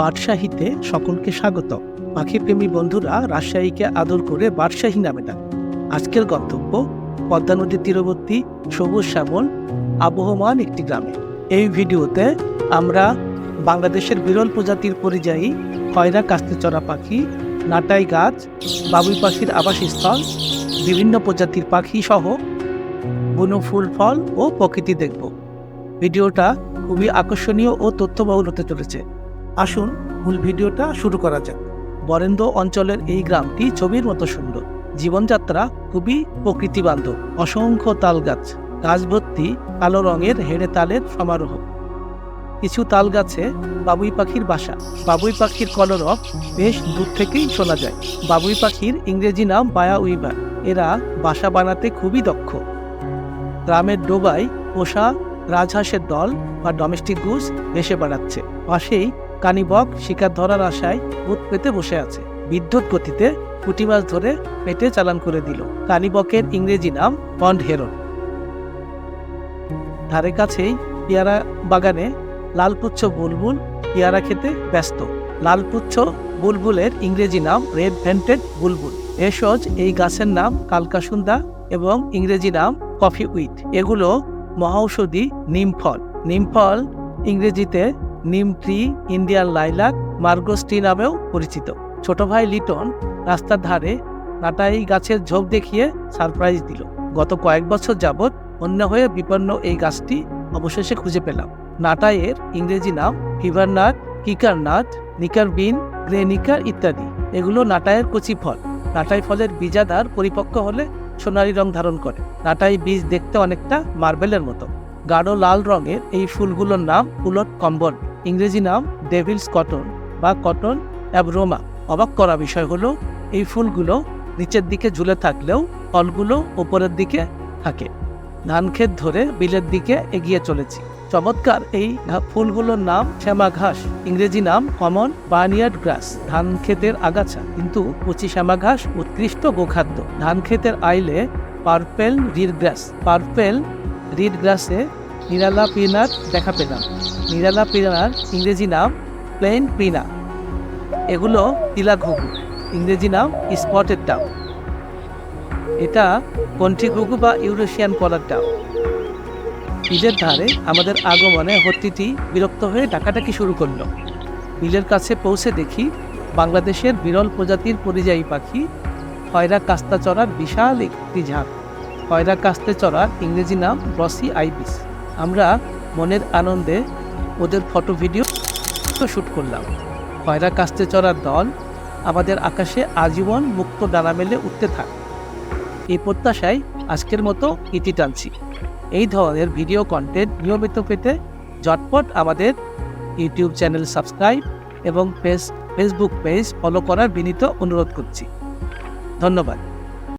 বাদশাহীতে সকলকে স্বাগত। পাখিপ্রেমী বন্ধুরা, রাজশাহীকে আদর করে বাদশাহী নামে ডাক। আজকের গন্তব্য পদ্মা নদীর তীরবর্তী সবুজ শ্যামল, আবহমান একটি গ্রামে। এই ভিডিওতে আমরা বাংলাদেশের বিরল প্রজাতির পরিযায়ী খয়রা কাস্তেচড়া পাখি, নাটাই গাছ, বাবুই পাখির আবাসস্থল, বিভিন্ন প্রজাতির পাখি সহ বনো ফুল, ফল ও প্রকৃতি দেখব। ভিডিওটা খুবই আকর্ষণীয় ও তথ্যবহুল হতে চলেছে। আসুন, মূল ভিডিওটা শুরু করা যাক। বরেন্দ্র অঞ্চলের এই গ্রামটি ছবির মতো সুন্দর। জীবনযাত্রা খুবই প্রকৃতি বান্ধব অসংখ্য তাল গাছ গাছ ভর্তি কালো রঙের হেড়ে তালের সমারোহ। কিছু তাল গাছে বাবুই পাখির বাসা। বাবুই পাখির কলরব বেশ দূর থেকেই শোনা যায়। বাবুই পাখির ইংরেজি নাম বায়া উইভার এরা বাসা বানাতে খুবই দক্ষ। গ্রামের ডোবায় পোষা রাজহাঁসের দল বা ডোমেস্টিক গুস ভেসে বেড়াচ্ছে। পাশেই কানিবক শিকার ধরার আশায় ভূত পেতে বসে আছে। বিদ্যুৎ গতিতে পুঁটি মাছ ধরে পেটে চালান করে দিল। কানিবকের ইংরেজি নাম পন্ড হেরন। ধারে কাছেই পেয়ারা বাগানে লালপুচ্ছ বুলবুল পেয়ারা খেতে ব্যস্ত। লালপুচ্ছ বুলবুলের ইংরেজি নাম রেড ভেন্টেড বুলবুল। এসজ এই গাছের নাম কালকাসুন্দা এবং ইংরেজি নাম কফি উইথ। এগুলো মহাঔষধি নিম ফল নিম ফল ইংরেজিতে নিম ট্রি ইন্ডিয়ান লাইলাক মার্গোস্টি নামেও পরিচিত। ছোট ভাই লিটন রাস্তার ধারে নাটাই গাছের ঝোপ দেখিয়ে সারপ্রাইজ দিল। গত কয়েক বছর যাবৎ অন্য হয়ে বিপন্ন এই গাছটি অবশেষে খুঁজে পেলাম। নাটাইয়ের ইংরেজি নাম fever nut kicker nut nicker bean, grey nicker ইত্যাদি। এগুলো নাটাইয়ের কচি ফল। নাটাই ফলের বীজাদার পরিপক্ক হলে সোনালী রং ধারণ করে। নাটাই বীজ দেখতে অনেকটা মার্বেলের মতো। গাঢ় লাল রঙের এই ফুলগুলোর নাম উলট কম্বল। ইংরেজি নাম ডেভিলস কটন বা কটন অ্যাব্রোমা অবাক করা বিষয় হলো, এই ফুলগুলো নিচের দিকে ঝুলে থাকলেও ফলগুলো ওপরের দিকে থাকে। ধান ক্ষেত ধরে বিলের দিকে এগিয়ে চলেছি। চমৎকার এই ফুলগুলোর নাম শ্যামা ঘাস। ইংরেজি নাম কমন বার্নিয়ার্ড গ্রাস ধান ক্ষেতের আগাছা। কিন্তু কচি শ্যামা ঘাস উৎকৃষ্ট গোখাদ্য। ধান ক্ষেতের আইলে purple reed grass. Purple reed গ্রাসে নিরালা পিনার দেখা পেলাম। নিরালা পিনার ইংরেজি নাম প্লেন পিনা এগুলো তিলা ঘুঘু, ইংরেজি নাম স্পটেড ডাউ এটা কন্ঠি ঘুঘু বা ইউরেশিয়ান কলার ডাউ বিলের ধারে আমাদের আগমনে হত্তিটি বিরক্ত হয়ে ডাকাডাকি শুরু করল। বিলের কাছে পৌঁছে দেখি বাংলাদেশের বিরল প্রজাতির পরিযায়ী পাখি হয়রা কাস্তা চড়ার বিশাল একটি ঝাঁক। হয়রা কাস্তে চড়ার ইংরেজি নাম ব্রসি আইবিস। আমরা মনের আনন্দে ওদের ফটো ভিডিও শ্যুট করলাম। খয়রা কাস্তে চড়ার দল আমাদের আকাশে আজীবন মুক্ত ডানা মেলে উঠতে থাক। এই প্রত্যাশায় আজকের মতো ইতি টানছি। এই ধরনের ভিডিও কন্টেন্ট নিয়মিত পেতে ঝটপট আমাদের ইউটিউব চ্যানেল সাবস্ক্রাইব এবং পেজ ফেসবুক পেজ ফলো করার বিনীত অনুরোধ করছি। ধন্যবাদ।